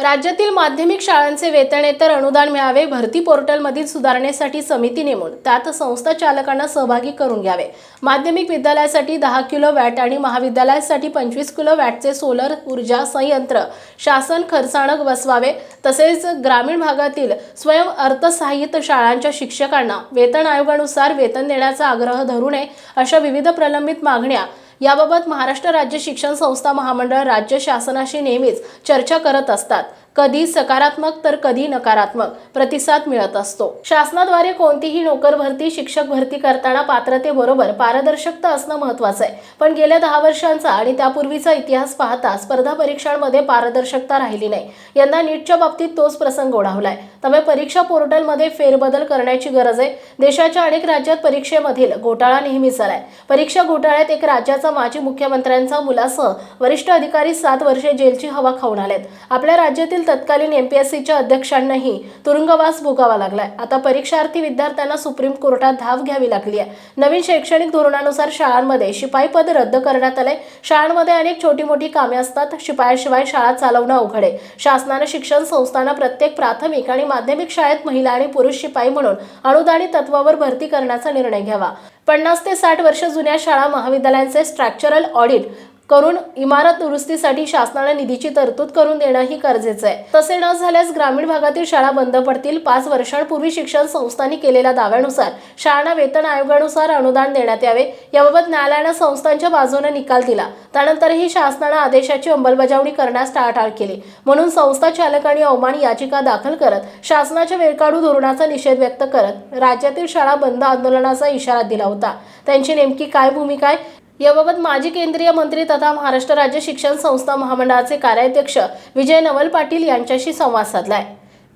राज्यातील माध्यमिक शाळांचे वेतनेतर अनुदान मिळावे भरती पोर्टलमधील सुधारणेसाठी समिती नेमून त्यात संस्था चालकांना सहभागी करून घ्यावे. माध्यमिक विद्यालयासाठी दहा किलो वॅट आणि महाविद्यालयासाठी पंचवीस किलो वॅटचे सोलर ऊर्जा संयंत्र शासन खर्चाणक बसवावे तसेच ग्रामीण भागातील स्वयं अर्थसहाय्यित शाळांच्या शिक्षकांना वेतन आयोगानुसार वेतन देण्याचा आग्रह धरू नये अशा विविध प्रलंबित मागण्या याबाबत महाराष्ट्र राज्य शिक्षण संस्था महामंडळ राज्य शासनाशी नेहमीच चर्चा करत असतात. कधी सकारात्मक तर कधी नकारात्मक प्रतिसाद मिळत असतो. शासनाद्वारे कोणतीही नोकर भरती शिक्षक भरती करताना पात्रतेबरोबर पारदर्शकता असणं महत्वाचं आहे. पण गेल्या दहा वर्षांचा आणि त्यापूर्वीचा इतिहास पाहता स्पर्धा परीक्षांमध्ये पारदर्शकता राहिली नाही. यंदा नीटच्या बाबतीत तोच प्रसंग ओढावलाय. त्यामुळे परीक्षा पोर्टलमध्ये फेरबदल करण्याची गरज आहे. देशाच्या अनेक राज्यात परीक्षेमधील घोटाळा नेहमीच झालाय. परीक्षा घोटाळ्यात एक राज्याचा माजी मुख्यमंत्र्यांचा मुलासह वरिष्ठ अधिकारी सात वर्षे जेलची हवा खाऊन आलेत. आपल्या राज्यातील तत्कालीन एमपीएससीच्या अध्यक्षांनाही तुरुंगवास भोगावा लागलाय. आता परीक्षार्थी विद्यार्थ्यांना सुप्रीम कोर्टात धाव घ्यावी लागली आहे. नवीन शैक्षणिक धोरणानुसार शाळांमध्ये शिपाई पद रद्द करण्यात आले शाळांमध्ये अनेक छोटी मोठी कामे असतात. शिपायाशिवाय शाळा चालवणं अवघड आहे. शासनानं शिक्षण संस्थांना प्रत्येक प्राथमिक आणि माध्यमिक शाळेत महिला आणि पुरुष शिपाई म्हणून अनुदानित तत्वावर भरती करण्याचा निर्णय घ्यावा. पन्नास ते साठ वर्ष जुन्या शाळा महाविद्यालयांचे स्ट्रक्चरल ऑडिट करून इमारत दुरुस्तीसाठी शासनाने निधीची तरतूद करून देणंही गरजेचं आहे. तसे न झाल्यास ग्रामीण भागातील शाळा बंद पडतील. पाच वर्षांपूर्वी शिक्षण संस्थांनी केलेल्या दाव्यानुसार शाळांना वेतन आयोगानुसार अनुदान देण्यात यावे. याबाबत न्यायालयानं संस्थांच्या बाजूने निकाल दिला. त्यानंतरही शासनानं आदेशाची अंमलबजावणी करण्यास टाळाटाळ केली. म्हणून संस्था चालकांनी अवमान याचिका दाखल करत शासनाच्या वेळकाढू धोरणाचा निषेध व्यक्त करत राज्यातील शाळा बंद आंदोलनाचा इशारा दिला होता. त्यांची नेमकी काय भूमिका आहे? याबाबत माजी केंद्रीय मंत्री तथा महाराष्ट्र राज्य शिक्षण संस्था महामंडळाचे कार्याध्यक्ष विजय नवल पाटील यांच्याशी संवाद साधलाय.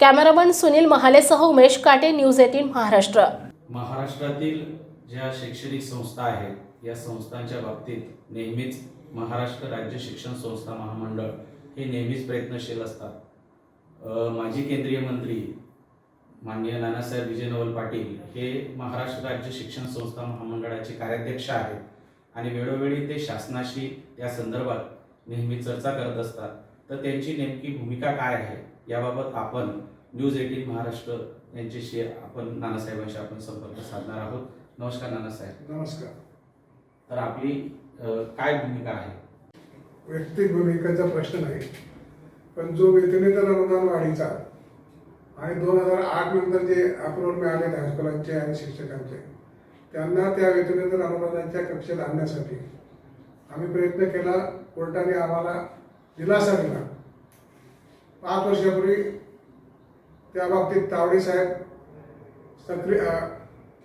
कॅमेरामन सुनील महालेसह उमेश काटे न्यूज एटीन महाराष्ट्र. महाराष्ट्रातील ज्या शैक्षणिक संस्था आहेत या संस्थांच्या बाबतीत नेहमीच महाराष्ट्र राज्य शिक्षण संस्था महामंडळ हे नेहमीच प्रयत्नशील असतात. माजी केंद्रीय मंत्री माननीय नानासाहेब विजय नवल पाटील हे महाराष्ट्र राज्य शिक्षण संस्था महामंडळाचे कार्याध्यक्ष आहेत. आणि वेळोवेळी ते शासनाशी या संदर्भात नेहमी चर्चा करत असतात. तर त्यांची नेमकी भूमिका काय आहे? याबाबत आपण न्यूज एटीन महाराष्ट्र यांच्याशी आपण नानासाहेबांशी आपण संपर्क साधणार आहोत. नमस्कार नानासाहेब. नमस्कार. तर आपली काय भूमिका आहे? व्यक्तिक भूमिकेचा प्रश्न नाही. पण जो वेतनेतर अनुदान वाढीचा आणि दोन हजार आठ नंतर जे अप्रुव्हल मिळाले हायस्कुलांचे आणि शिक्षकांचे. त्यांना त्या वेतनेतर अनुदानाच्या कक्षेत आणण्यासाठी. आम्ही प्रयत्न केला कोर्टाने आम्हाला दिलासा दिला. पाच वर्षापूर्वी त्या बाबतीत तावडे साहेब सक्रिय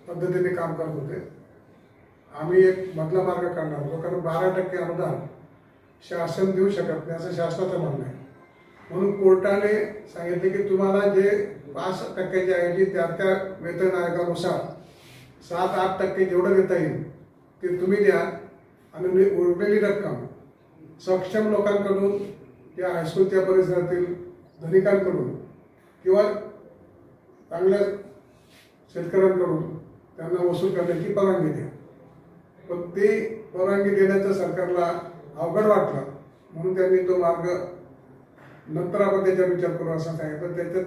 पद्धतीने काम करत होते. आम्ही एक मधला मार्ग काढणार होतो कारण बारा टक्के अनुदान शासन देऊ शकत नाही असं शासनाचं म्हणणं आहे. म्हणून कोर्टाने सांगितले की तुम्हाला जे पाच टक्क्याच्या ऐवजी त्या त्या वेतन आयोगानुसार सात आठ टक्के जेवढं देता येईल ते तुम्ही द्या. आणि उरलेली रक्कम सक्षम लोकांकडून त्या हायस्कूलच्या परिसरातील धनिकांकडून किंवा चांगल्या शेतकऱ्यांकडून त्यांना वसूल करण्याची परवानगी द्या. पण ते परवानगी देण्याचं सरकारला अवघड वाटलं. म्हणून त्यांनी तो मार्ग नंतर आपण त्याचा विचार करू असं पण त्याच्यात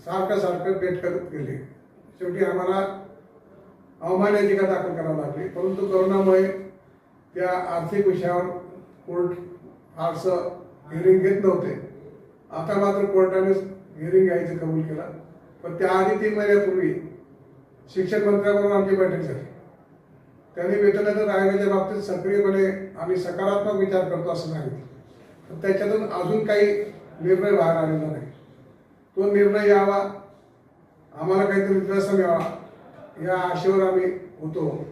सारखं सारखं पेट करत गेले. शेवटी आम्हाला अवमान याचिका दाखल करावी लागली? परंतु करोनामुळे त्या आर्थिक विषयावर कोर्ट फारसं हिअरिंग घेत नव्हते. आता मात्र कोर्टाने हिअरिंग घ्यायचं कबूल केलं. पण त्याआधी तीन महिन्यापूर्वी शिक्षण मंत्र्याबरोबर आमची बैठक झाली. त्यांनी वेतनाच्या आयोगाच्या बाबतीत सक्रियपणे आम्ही सकारात्मक विचार करतो असं सांगितलं. तर त्याच्यातून अजून काही निर्णय बाहेर आलेला नाही. तो निर्णय यावा. आम्हाला काहीतरी दिलासा मिळावा. या आशेवर आम्ही होतो.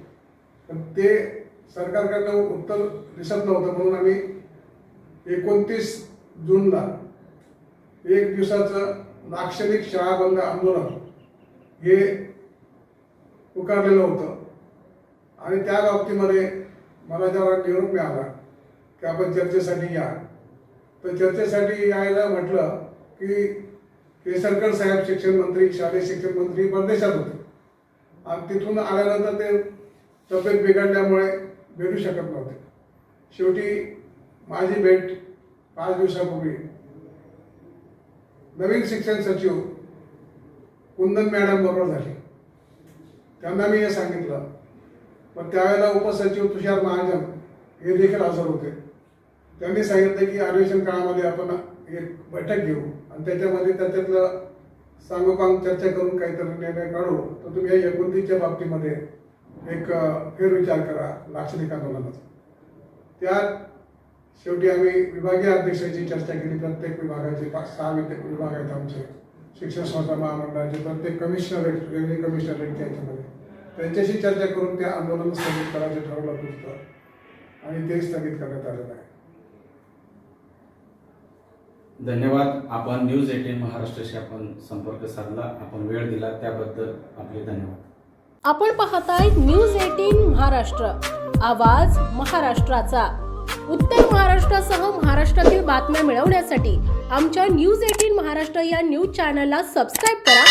पण ते सरकारकडनं उत्तर दिसत नव्हतं म्हणून आम्ही एकोणतीस जूनला एक दिवसाचं लाक्षणिक शाळा बंद आंदोलन हे पुकारलेलं होतं. आणि त्या बाबतीमध्ये मला जेव्हा निवडून मिळाला की आपण चर्चेसाठी या. तर चर्चेसाठी यायला म्हटलं की केसरकर साहेब शिक्षण मंत्री शालेय शिक्षण मंत्री परदेशात होते. आणि तिथून आल्यानंतर ते तब्येत बिघडल्यामुळे भेटू शकत नव्हते. शेवटी माझी भेट पाच दिवसापूर्वी नवीन शिक्षण सचिव कुंदन मॅडम बरोबर झाली. त्यांना मी हे सांगितलं. पण त्यावेळेला उपसचिव तुषार महाजन हे देखील हजर होते. त्यांनी सांगितलं की अधिवेशन काळामध्ये आपण एक बैठक घेऊ आणि त्याच्यामध्ये त्याच्यातलं सांगोपांग चर्चा करून काहीतरी निर्णय काढू तर तुम्ही या एकोणतीसच्या बाबतीमध्ये एक फेरविचार करा लाक्षणिक आंदोलनाचा. त्यात शेवटी आम्ही विभागीय अध्यक्षाची चर्चा केली प्रत्येक विभागाचे पाच सहा विद्या- विभाग आहेत आमचे. शिक्षण संस्था महामंडळाचे प्रत्येक कमिशनर आहेत वेगळे कमिशनर आहेत त्याच्यामध्ये. त्यांच्याशी चर्चा करून ते आंदोलन स्थगित करायचं ठरवलं होतं आणि ते स्थगित करण्यात आलेलं आहे. धन्यवाद. आपण न्यूज एटीन महाराष्ट्राशी आपण संपर्क साधला. आपण वेळ दिला त्याबद्दल आपले धन्यवाद. आपण पाहताय न्यूज एटीन महाराष्ट्र. आवाज महाराष्ट्राचा. उत्तर महाराष्ट्रासह महाराष्ट्रातील बातम्या मिळवण्यासाठी आमच्या न्यूज एटीन महाराष्ट्र या न्यूज चॅनलला सबस्क्राईब करा.